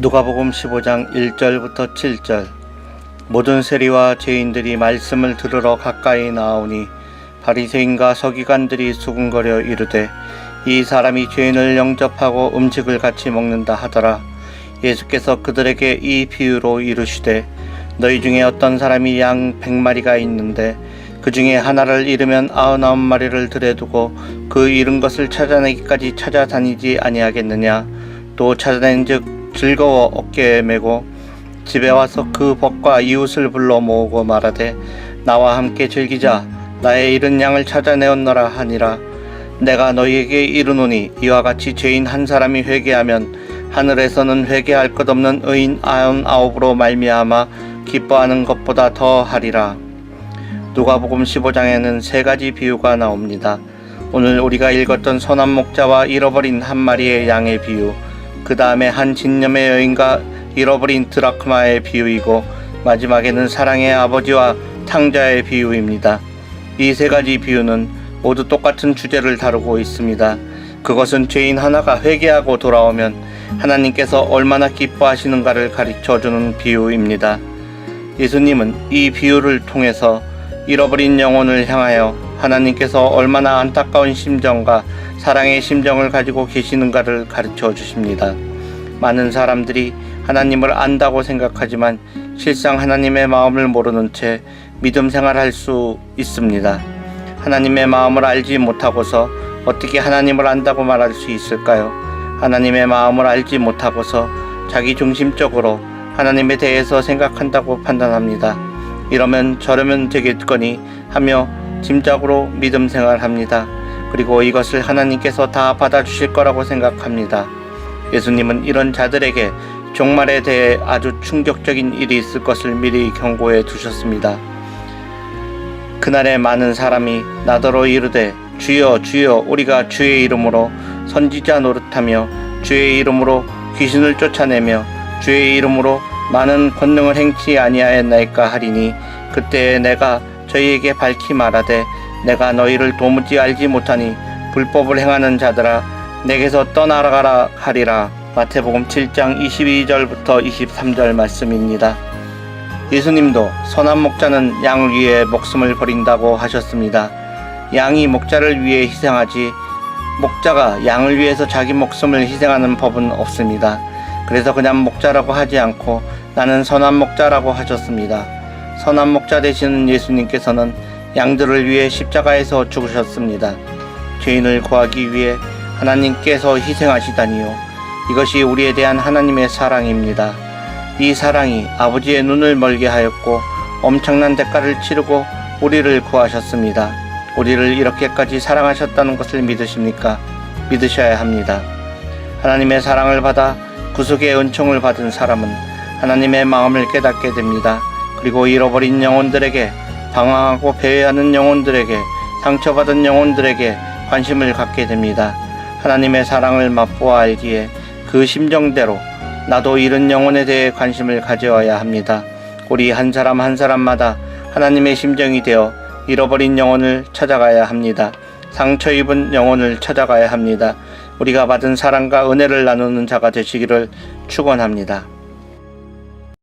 누가복음 15장 1절부터 7절. 모든 세리와 죄인들이 말씀을 들으러 가까이 나오니 바리새인과 서기관들이 수군거려 이르되 이 사람이 죄인을 영접하고 음식을 같이 먹는다 하더라. 예수께서 그들에게 이 비유로 이르시되 너희 중에 어떤 사람이 양 백마리가 있는데 그 중에 하나를 잃으면 아흔아홉 마리를 들여두고 그 잃은 것을 찾아내기까지 찾아다니지 아니하겠느냐? 또 찾아낸 즉 즐거워 어깨에 메고 집에 와서 그 벗과 이웃을 불러 모으고 말하되 나와 함께 즐기자. 나의 잃은 양을 찾아내었노라 하니라. 내가 너희에게 이르노니 이와 같이 죄인 한 사람이 회개하면 하늘에서는 회개할 것 없는 의인 아흔 아홉으로 말미암아 기뻐하는 것보다 더 하리라. 누가복음 15장에는 세 가지 비유가 나옵니다. 오늘 우리가 읽었던 선한 목자와 잃어버린 한 마리의 양의 비유, 그 다음에 한 진념의 여인과 잃어버린 드라크마의 비유이고 마지막에는 사랑의 아버지와 탕자의 비유입니다. 이 세 가지 비유는 모두 똑같은 주제를 다루고 있습니다. 그것은 죄인 하나가 회개하고 돌아오면 하나님께서 얼마나 기뻐하시는가를 가르쳐 주는 비유입니다. 예수님은 이 비유를 통해서 잃어버린 영혼을 향하여 하나님께서 얼마나 안타까운 심정과 사랑의 심정을 가지고 계시는가를 가르쳐 주십니다. 많은 사람들이 하나님을 안다고 생각하지만 실상 하나님의 마음을 모르는 채 믿음 생활할 수 있습니다. 하나님의 마음을 알지 못하고서 어떻게 하나님을 안다고 말할 수 있을까요? 하나님의 마음을 알지 못하고서 자기 중심적으로 하나님에 대해서 생각한다고 판단합니다. 이러면 저러면 되겠거니 하며 짐작으로 믿음 생활합니다. 그리고 이것을 하나님께서 다 받아주실 거라고 생각합니다. 예수님은 이런 자들에게 종말에 대해 아주 충격적인 일이 있을 것을 미리 경고해 두셨습니다. 그날에 많은 사람이 나더러 이르되 주여 주여 우리가 주의 이름으로 선지자 노릇하며 주의 이름으로 귀신을 쫓아내며 주의 이름으로 많은 권능을 행치 아니하였나이까 하리니 그때 내가 저희에게 밝히 말하되 내가 너희를 도무지 알지 못하니 불법을 행하는 자들아 내게서 떠나가라 하리라 마태복음 7장 22절부터 23절 말씀입니다. 예수님도 선한 목자는 양을 위해 목숨을 버린다고 하셨습니다. 양이 목자를 위해 희생하지 목자가 양을 위해서 자기 목숨을 희생하는 법은 없습니다. 그래서 그냥 목자라고 하지 않고 나는 선한 목자라고 하셨습니다. 선한 목자 되시는 예수님께서는 양들을 위해 십자가에서 죽으셨습니다. 죄인을 구하기 위해 하나님께서 희생하시다니요. 이것이 우리에 대한 하나님의 사랑입니다. 이 사랑이 아버지의 눈을 멀게 하였고 엄청난 대가를 치르고 우리를 구하셨습니다. 우리를 이렇게까지 사랑하셨다는 것을 믿으십니까? 믿으셔야 합니다. 하나님의 사랑을 받아 구속의 은총을 받은 사람은 하나님의 마음을 깨닫게 됩니다. 그리고 잃어버린 영혼들에게 방황하고 배회하는 영혼들에게 상처받은 영혼들에게 관심을 갖게 됩니다. 하나님의 사랑을 맛보아 알기에 그 심정대로 나도 잃은 영혼에 대해 관심을 가져야 합니다. 우리 한 사람 한 사람마다 하나님의 심정이 되어 잃어버린 영혼을 찾아가야 합니다. 상처 입은 영혼을 찾아가야 합니다. 우리가 받은 사랑과 은혜를 나누는 자가 되시기를 축원합니다.